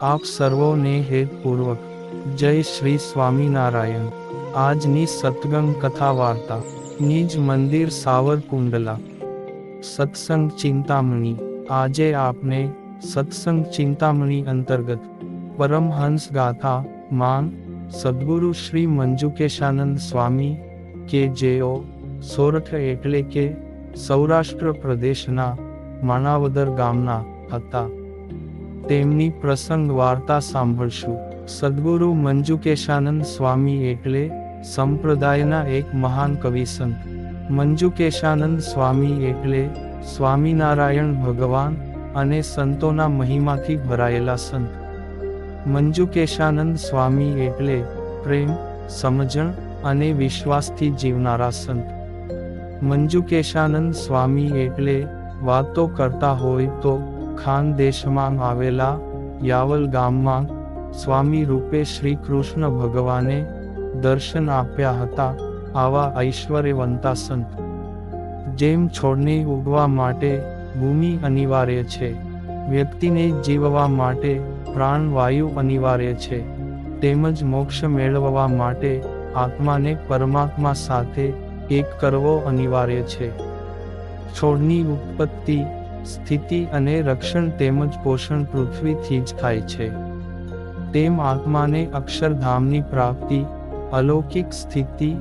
આપ સર્વોને હેતપૂર્વક જય શ્રી સ્વામિનારાયણ. આજની સતગંગ કથા વાર્તા. નિજ મંદિર સાવરકુંડલા. સત્સંગ ચિંતામણી. આજે આપને સત્સંગ ચિંતામણી અંતર્ગત પરમહંસ ગાથા, માન, સદગુરુ શ્રી મંજુકેશાનંદ સ્વામી, કે જેઓ સોરઠ એટલે કે સૌરાષ્ટ્ર પ્રદેશના માણાવદર ગામના હતા. તેમની પ્રસંગ વાર્તા સાંભળશું. સદગુરુ મંજુકેશાનંદ સ્વામી એટલે સંપ્રદાયના એક મહાન કવિ સંત. મંજુકેશાનંદ સ્વામી એટલે સ્વામિનારાયણ ભગવાન અને સંતોના મહિમાથી ભરાયેલા સંત. મંજુકેશાનંદ સ્વામી એટલે પ્રેમ, સમજણ અને વિશ્વાસથી જીવનારા સંત. મંજુકેશાનંદ સ્વામી એટલે વાતો કરતા હોય તો ખાનદેશમાં આવેલા યાવલ ગામમાં સ્વામી રૂપે શ્રી કૃષ્ણ ભગવાને દર્શન આપ્યા હતા આવા ઐશ્વર્યવંતા સંત. જેમ છોડને ઉગવા માટે ભૂમિ અનિવાર્ય છે, વ્યક્તિને જીવવા માટે પ્રાણવાયુ અનિવાર્ય છે, તેમજ મોક્ષ મેળવવા માટે આત્માને પરમાત્મા સાથે એક કરવો અનિવાર્ય છે. છોડની ઉત્પત્તિ સ્થિતિ અને રક્ષણ તેમજ પોષણ પૃથ્વીથી જ થાય છે. તેમ આત્માને અક્ષરધામની પ્રાપ્તિ, અલૌકિક સ્થિતિ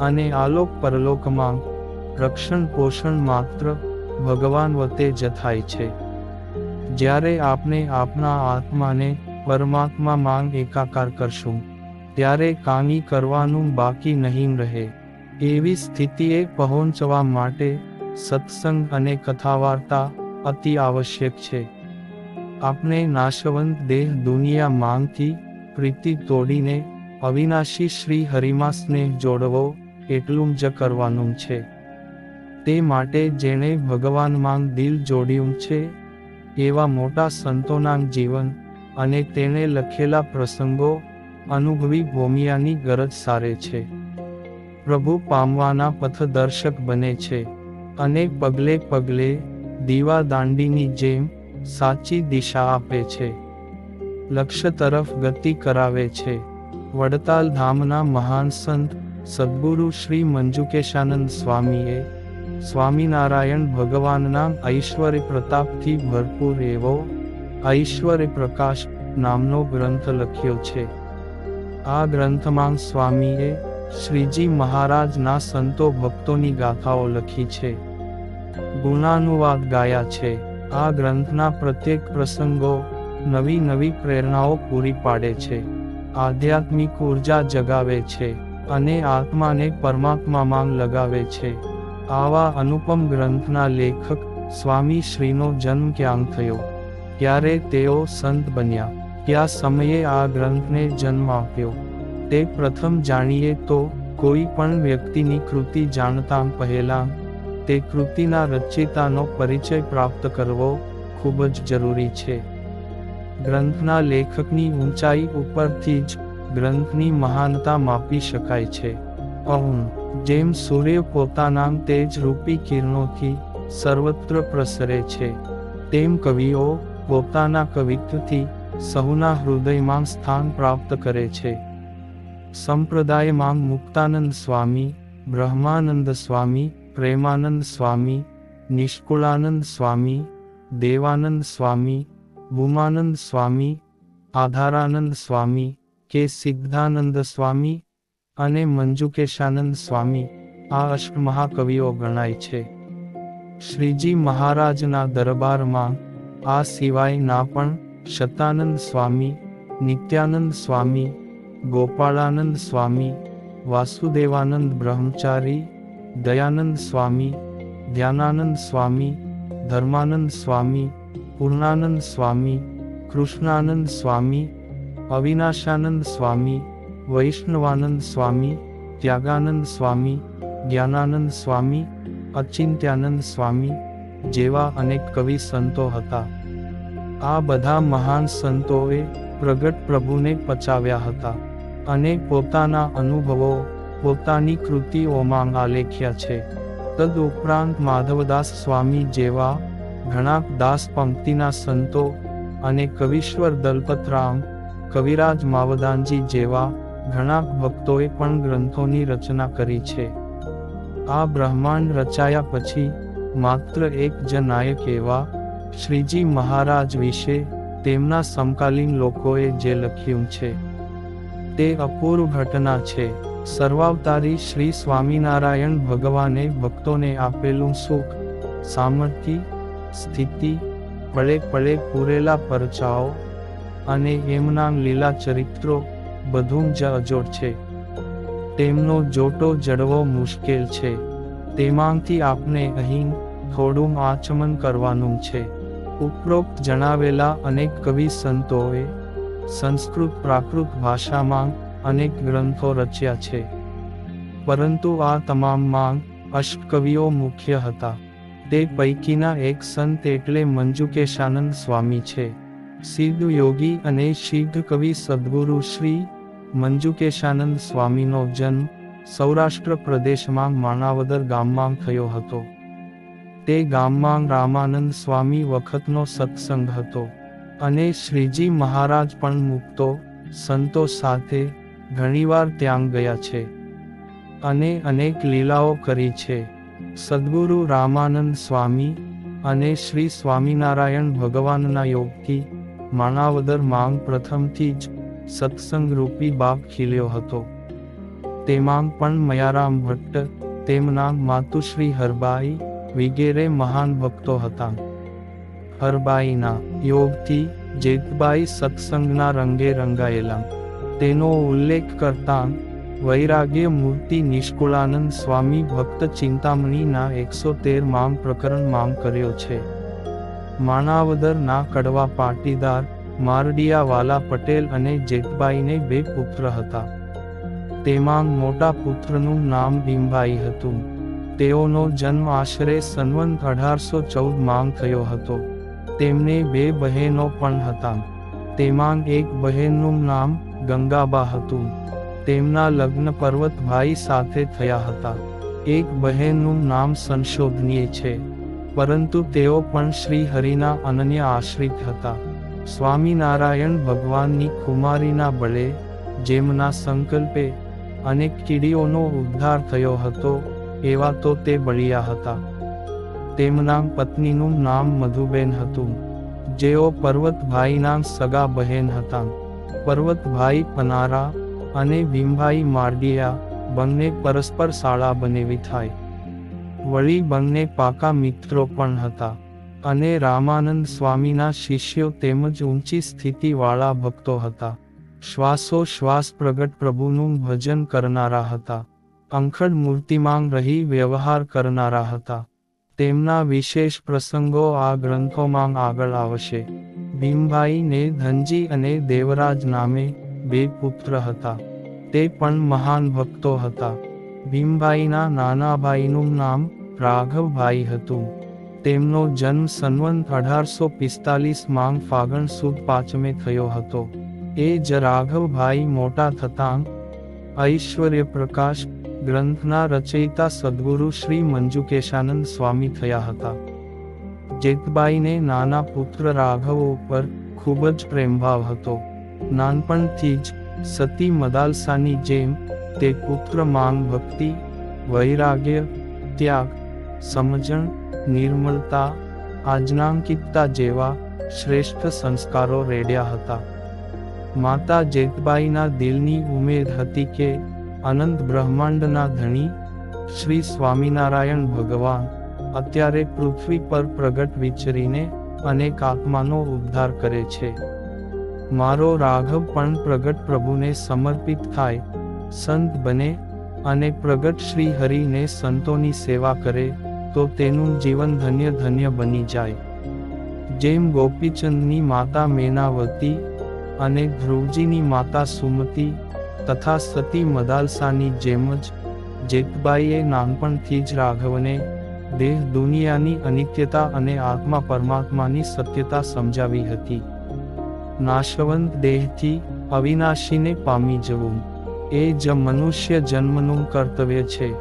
અને આલોક પરલોકમાં રક્ષણ પોષણ માત્ર ભગવાન વતે જ થાય છે. જ્યારે આપણે આપણા આત્માને પરમાત્મા માંગ એકાકાર કરશું, ત્યારે કાની કરવાનું બાકી નહીં રહે. એવી સ્થિતિએ પહોંચવા માટે સત્સંગ અને કથા વાર્તા અતિ આવશ્યક છે. આપણે નાશવંત દેહ દુનિયા માંગથી પ્રીતિ તોડીને અવિનાશી શ્રી હરિમાં સ્નેહ જોડવો એટલું જ કરવાનું છે. તે માટે જેણે ભગવાનમાં દિલ જોડ્યું છે, એવા મોટા સંતોના જીવન અને તેણે લખેલા પ્રસંગો અનુભવી ભૂમિયાની ગરજ સારે છે. પ્રભુ પામવાના પથદર્શક બને છે. અને પગલે પગલે દીવા દાંડીની જેમ સાચી દિશા આપે છે. લક્ષ્ય તરફ ગતિ કરાવે છે. વડતાલ ધામના મહાન સંત સદગુરુ શ્રી મંજુકેશાનંદ સ્વામીએ સ્વામિનારાયણ ભગવાનના ઐશ્વર્ય પ્રતાપથી ભરપૂર એવો ઐશ્વર્ય પ્રકાશ નામનો ગ્રંથ લખ્યો છે. આ ગ્રંથમાં સ્વામીએ શ્રીજી મહારાજના સંતો ભક્તોની ગાથાઓ લખી છે. ગુણાનુવાદ ગાયા છે. આ ગ્રંથના પ્રત્યેક પ્રસંગો નવી નવી પ્રેરણાઓ પૂરી પાડે છે. આધ્યાત્મિક ઊર્જા જગાવે છે અને આત્માને પરમાત્મામાં લગાવે છે. આવા અનુપમ ગ્રંથના લેખક સ્વામી શ્રીનો જન્મ ક્યાં થયો? ક્યારે તેઓ સંત બન્યા? કયા સમયે આ ગ્રંથને જન્મ આપ્યો? તે પ્રથમ જાણીએ તો, કોઈ પણ વ્યક્તિની કૃતિ જાણતા પહેલા, તે કૃતિના રચયિતાનો પરિચય પ્રાપ્ત કરવો ખૂબ જ જરૂરી છે. ગ્રંથના લેખકની ઊંચાઈ ઉપરથી જ ગ્રંથની મહાનતા માપી શકાય છે. અહું જેમ સૂર્ય પોતાના તેજ રૂપી કિરણોથી સર્વત્ર પ્રસરે છે, તેમ કવિઓ પોતાના કવિત્વથી સહુના હૃદયમાં સ્થાન પ્રાપ્ત કરે છે. સંપ્રદાયમાં મુક્તાનંદ સ્વામી, બ્રહ્માનંદ સ્વામી, પ્રેમાનંદ સ્વામી, નિષ્કુળાનંદ સ્વામી, દેવાનંદ સ્વામી ભૂમાનંદ સ્વામી, આધારાનંદ સ્વામી, કે સિદ્ધાનંદ સ્વામી અને મંજુકેશાનંદ સ્વામી આ અષ્ટ મહાકવિઓ ગણાય છે. શ્રીજી મહારાજના દરબારમાં આ સિવાયના પણ શતાનંદ સ્વામી, નિત્યાનંદ સ્વામી ગોપાળાનંદ સ્વામી, વાસુદેવાનંદ બ્રહ્મચારી, દયાનંદ સ્વામી, ધ્યાનાનંદ સ્વામી, ધર્માનંદ સ્વામી, પૂર્ણાનંદ સ્વામી, કૃષ્ણાનંદ સ્વામી, અવિનાશાનંદ સ્વામી, વૈષ્ણવાનંદ સ્વામી, ત્યાગાનંદ સ્વામી, જ્ઞાનાનંદ સ્વામી, અચિંત્યાનંદ સ્વામી જેવા અનેક કવિ સંતો હતા. આ બધા મહાન સંતોએ પ્રગટ પ્રભુને પચાવ્યા હતા. અને પોતાના અનુભવો પોતાની કૃતિઓમાં આલેખ્યા છે. તદ ઉપરાંત માધવદાસ સ્વામી જેવા ઘણા દાસ પંક્તિના સંતો અને કવિશ્વર દલપતરામ, કવિરાજ માવદાનજી જેવા ઘણા ભક્તોએ પણ ગ્રંથોની રચના કરી છે. આ બ્રહ્માંડ રચાયા પછી માત્ર એક જ નાયક એવા શ્રીજી મહારાજ વિશે તેમના સમકાલીન લોકોએ જે લખ્યું છે. તે અપૂર્વ ઘટના છે. સર્વાવતારી શ્રી સ્વામિનારાયણ ભગવાને ભક્તોને આપેલું સુખ, સામર્થ્ય, સ્થિતિ, પળે પળે પૂરેલા પરચાઓ અને એમના લીલા ચરિત્રો બધું જ અજોડ છે. તેમનો જોટો જડવો મુશ્કેલ છે. તેમાંથી આપને અહીં થોડું આચમન કરવાનું છે. ઉપરોક્ત જણાવેલા અનેક કવિ સંતોએ સંસ્કૃત પ્રાકૃત ભાષામાં અનેક ગ્રંથો રચ્યા છે. પરંતુ આ તમામમાં અષ્ટકવિઓ મુખ્ય હતા. તે પૈકીના એક સંત એટલે મંજુકેશાનંદ સ્વામી છે. સિદ્ધ યોગી અને સિદ્ધ કવિ સદગુરુ શ્રી મંજુકેશાનંદ સ્વામીનો જન્મ સૌરાષ્ટ્ર પ્રદેશમાં માણાવદર ગામમાં થયો હતો. તે ગામમાં રામાનંદ સ્વામી વખતનો સત્સંગ હતો. અને શ્રીજી મહારાજ પણ મુક્તો સંતો સાથે ઘણીવાર ત્યાં ગયા છે. અને અનેક લીલાઓ કરી છે. સદગુરુ રામાનંદ સ્વામી અને શ્રી સ્વામિનારાયણ ભગવાનના યોગથી માણાવદર માંગ પ્રથમથી જ સત્સંગ રૂપી બાગ ખીલ્યો હતો. તેમાં પણ મયારામ ભટ્ટ તેમના માતુશ્રી હરબાઈ વિગેરે મહાન ભક્તો હતા. હરબાઈના, યોગથી, જેતબાઈ સત્સંગના રંગે રંગાયેલા. તેનો ઉલ્લેખ કરતા, વૈરાગ્ય મૂર્તિ નિષ્કુળાનંદ સ્વામી ભક્ત ચિંતામણીના એકસો તેર માંગ પ્રકરણ માંગ કર્યો છે. માણાવદરના કડવા પાટીદાર, મારડિયાવાલા પટેલ અને જેતબાઈને બે પુત્ર હતા. તેમાં મોટા પુત્રનું નામ ભીમભાઈ હતું. તેઓનો જન્મ આશરે સનવંત અઢારસો ચૌદ માંગ થયો હતો. તેમને બે બહેનો પણ હતા. તેમાં એક બહેનનું નામ ગંગાબા હતું. તેમના લગ્ન પર્વતભાઈ સાથે થયા હતા. એક બહેનનું નામ સંશોધનીય છે. પરંતુ તેઓ પણ શ્રી હરિના અનન્ય આશ્રિત હતા. સ્વામિનારાયણ ભગવાનની કુમારીના બળે જેમના સંકલ્પે અનેક કીડીઓનો ઉદ્ધાર થયો હતો, એવા તો તે બળિયા હતા. તેમના પત્નીનું નામ મધુબેન હતું, જેઓ પર્વતભાઈના સગા બહેન હતા. પર્વતભાઈ પનારા અને ભીમભાઈ માર્ડિયા બંને પરસ્પર શાળા બનેવી થાય. વળી બંને પાકા મિત્રો પણ હતા અને રામાનંદ સ્વામીના શિષ્યો તેમજ ઊંચી સ્થિતિવાળા ભક્તો હતા. શ્વાસો શ્વાસ પ્રગટ પ્રભુનું ભજન કરનારા હતા. અંખડ મૂર્તિમાં રહી વ્યવહાર કરનારા હતા. તેમના વિશેષ પ્રસંગો આ ગ્રંથોમાં આગળ આવશે. ભીમભાઈને ધનજી અને દેવરાજ નામે બે પુત્ર હતા. તે પણ મહાન ભક્તો હતા. ભીમભાઈના નાનાભાઈનું નામ રાઘવભાઈ હતું. તેમનો જન્મ સંવંત અઢારસો પિસ્તાલીસ માંગ ફાગણ સુદ પાંચમે થયો હતો. એ જ રાઘવભાઈ મોટા થતાં ઐશ્વર્ય પ્રકાશ ગ્રંથના રચયિતા સદગુરુ શ્રી મંજુકેશાનંદ સ્વામી થયા હતા. જેતબાઈને નાના પુત્ર રાઘવ ઉપર ખૂબ જ પ્રેમભાવ હતો. નાનપણથી જ સતી મદાલસાની જેમ તે પુત્ર માંગ, ભક્તિ, વૈરાગ્ય, ત્યાગ, સમજણ, નિર્મળતા, આજ્ઞાંકિતતા જેવા શ્રેષ્ઠ સંસ્કારો રેડ્યા હતા. માતા જેતબાઈના દિલની ઉમેદ હતી કે અનંત બ્રહ્માંડના ધણી, શ્રી સ્વામિનારાયણ ભગવાન, અત્યારે પૃથ્વી પર પ્રગટ વિચરીને અનેક આત્માનો ઉદ્ધાર કરે છે. મારો રાઘવ પણ પ્રગટ પ્રભુને સમર્પિત થાય, સંત બને અને પ્રગટ શ્રી હરિને સંતોની સેવા કરે, તો તેનું જીવન ધન્ય ધન્ય બની જાય. જેમ ગોપીચંદની માતા મેનાવતી અને ધ્રુવજીની માતા સુમતી તથા સતી મદાલસાની જેમ જ જેતબાઈએ નાનપણથી જ રાઘવને દેહ દુનિયાની અનિત્યતા અને આત્મા પરમાત્માની સત્યતા સમજાવી હતી. નાશવંત દેહથી અવિનાશીને પામી જવું એ જ મનુષ્ય જન્મનું કર્તવ્ય છે.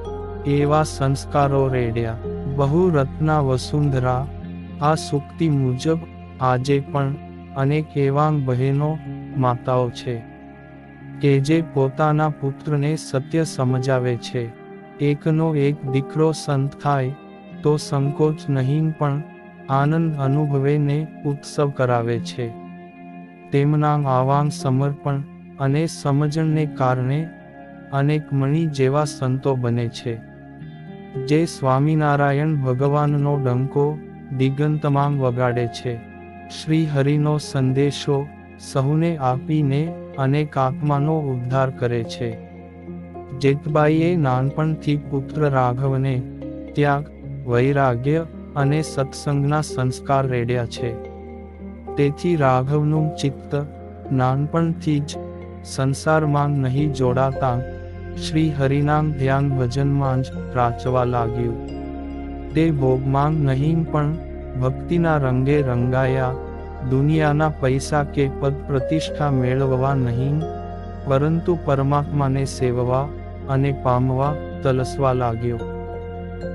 એવા સંસ્કારો રેડ્યા. બહુ રત્ના વસુંધરા, આ સુક્તિ મુજબ આજે પણ અનેક એવાંગ બહેનો માતાઓ છે. કે જે પોતાના પુત્રને સત્ય સમજાવે છે. એકનો એક દીકરો સંત થાય, તો સંકોચ નહીં પણ આનંદ અનુભવે ને ઉત્સવ કરાવે છે. તેમના આવાં સમર્પણ અને સમજણને કારણે અનેક મણી જેવા સંતો બને છે. જે સ્વામિનારાયણ ભગવાનનો ડંકો દિગંતમાં વગાડે છે. શ્રી હરિનો સંદેશો સહુને આપીને અનેક આત્માનો ઉદ્ધાર કરે છે. જેતબાઈએ નાનપણથી પુત્ર રાઘવને ત્યાગ, વૈરાગ્ય અને સત્સંગના સંસ્કાર રેડ્યા છે. તેથી રાઘવનું ચિત્ત નાનપણથી જ સંસારમાં નહીં જોડાતા શ્રી હરિનામ ધ્યાન ભજનમાં જ રાચવા લાગ્યું. તે ભોગમાં નહીં પણ ભક્તિના રંગે રંગાયા દુનિયાના પૈસા કે પદ પ્રતિષ્ઠા મેળવવા નહીં, પરંતુ પરમાત્માને સેવવા અને પામવા તલસવા લાગ્યો.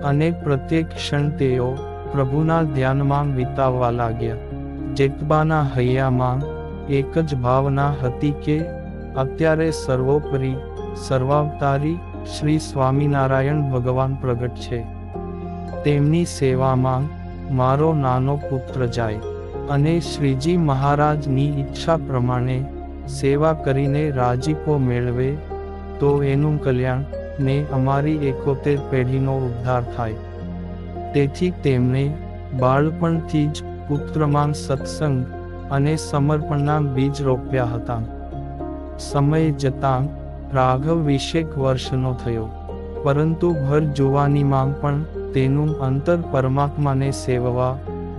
અને પ્રત્યેક ક્ષણ તેઓ પ્રભુના ધ્યાનમાં વિતાવવા લાગ્યા. જેતબાના હૈયામાં એક જ ભાવના હતી કે, અત્યારે સર્વોપરી, સર્વાવતારી શ્રી સ્વામિનારાયણ ભગવાન પ્રગટ છે. તેમની સેવામાં મારો નાનો પુત્ર જાય. અને શ્રીજી મહારાજની ઈચ્છા પ્રમાણે સેવા કરીને રાજીપો મેળવે, તો એનું કલ્યાણ ને અમારી એકોતેર પેઢીનો ઉદ્ધાર થાય. તેથી તેમણે બાળપણથી જ પુત્રમાં સત્સંગ અને સમર્પણના બીજ રોપ્યા હતા. સમય જતાં રાઘવ વીસેક વર્ષનો થયો, પરંતુ ભર જુવાનીમાં પણ તેનું અંતર પરમાત્માને સેવવા,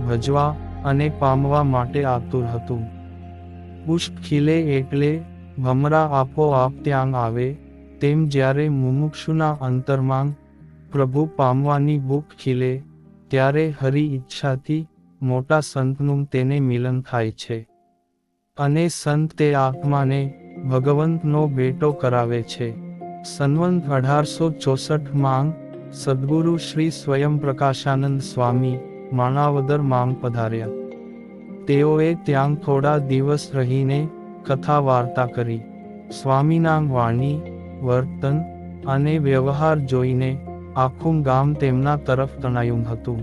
ભજવા અને પામવા માટે આતુર હતું. પુષ્પ ખીલે એટલે ભમરા આપોઆપ ત્યાં આવે. તેમ જ્યારે મુમુક્ષુના અંતરમાં પ્રભુ પામવાની ભૂખ ખીલે, ત્યારે હરિ ઈચ્છાથી મોટા સંતનું તેને મિલન થાય છે. અને સંત તે આત્માને ભગવંતનો બેટો કરાવે છે. સનવંત અઢારસો ચોસઠ માંગ સદગુરુ શ્રી સ્વયં પ્રકાશાનંદ સ્વામી માણાવદર માંગ પધાર્યા. તેઓએ ત્યાં થોડા દિવસ રહીને કથા વાર્તા કરી. સ્વામીના વાણી, વર્તન અને વ્યવહાર જોઈને આખું ગામ તેમના તરફ તણાયું હતું.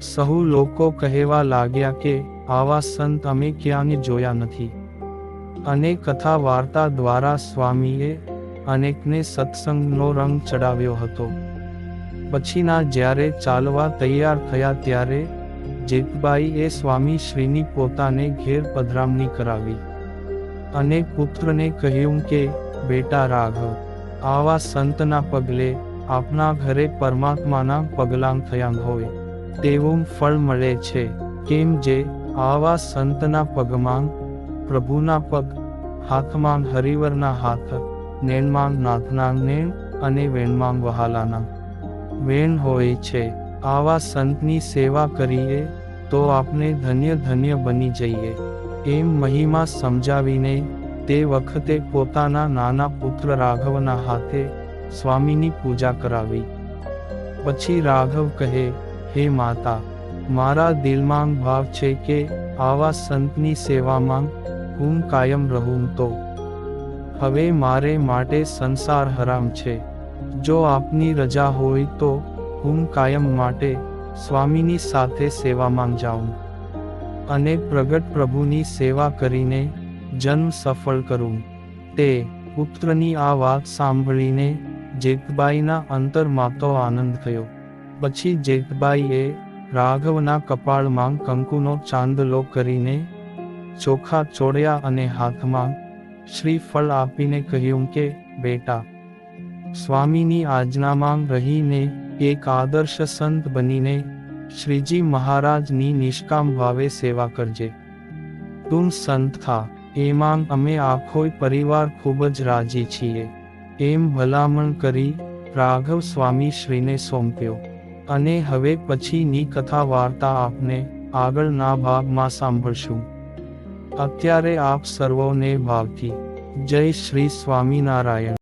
સહુ લોકો કહેવા લાગ્યા કે, આવા સંત અમે ક્યાંય જોયા નથી. અને કથા વાર્તા દ્વારા સ્વામીએ અનેકને સત્સંગનો રંગ ચડાવ્યો હતો. પછીના જ્યારે ચાલવા તૈયાર થયા ત્યારે જેતબાઈએ સ્વામી શ્રીની પોતાને ઘેર પધરામણી કરાવી. અને પુત્રને કહ્યું કે, બેટા રાઘવ, આવા સંતના પગલે આપના ઘરે પરમાત્માના પગલાં થયા હોય, તેવું ફળ મળે છે. કેમ જે આવા સંતના પગમાં પ્રભુના પગ, હાથમાં હરિવરના હાથ, નેણમાં નાથના નેણ અને વેણમાં વહાલાના વેણ હોય છે. આવા સંતની સેવા કરીએ, તો આપણે ધન્ય ધન્ય બની જઈએ. એમ મહિમા સમજાવીને, તે વખતે પોતાના નાના પુત્ર રાઘવના હાથે સ્વામીની પૂજા કરાવી. પછી રાઘવ કહે, હે માતા, મારા દિલમાં ભાવ છે કે આવા સંતની સેવામાં હું કાયમ રહું તો. હવે મારે માટે સંસાર હરામ છે. જો આપની રજા હોય તો હું કાયમ માટે સ્વામીની સાથે સેવામાં જાઉં અને પ્રગટ પ્રભુની સેવા કરીને જન્મ સફળ કરું. તે પુત્રની આ વાત સાંભળીને જેતબાઈના અંતરમાં તો આનંદ થયો. પછી જેતબાઈએ રાઘવના કપાળમાં કંકુનો ચાંદલો કરીને ચોખા ચોડ્યા અને હાથમાં શ્રીફળ આપીને કહ્યું કે, બેટા સ્વામીની આજ્ઞામાં રહીને એક આદર્શ સંત બનીને શ્રીજી મહારાજની નિષ્કામ ભાવે સેવા કરજે. તું સંત થા એમાં અમે આખોય પરિવાર ખૂબ જ રાજી છીએ. એમ ભલામણ કરી રાઘવ સ્વામી શ્રીને સોંપ્યો. અને હવે પછીની કથા વાર્તા આપને આગળના ભાગમાં સાંભળશું. અત્યારે આપ સર્વોને ભાવથી જય શ્રી સ્વામિનારાયણ.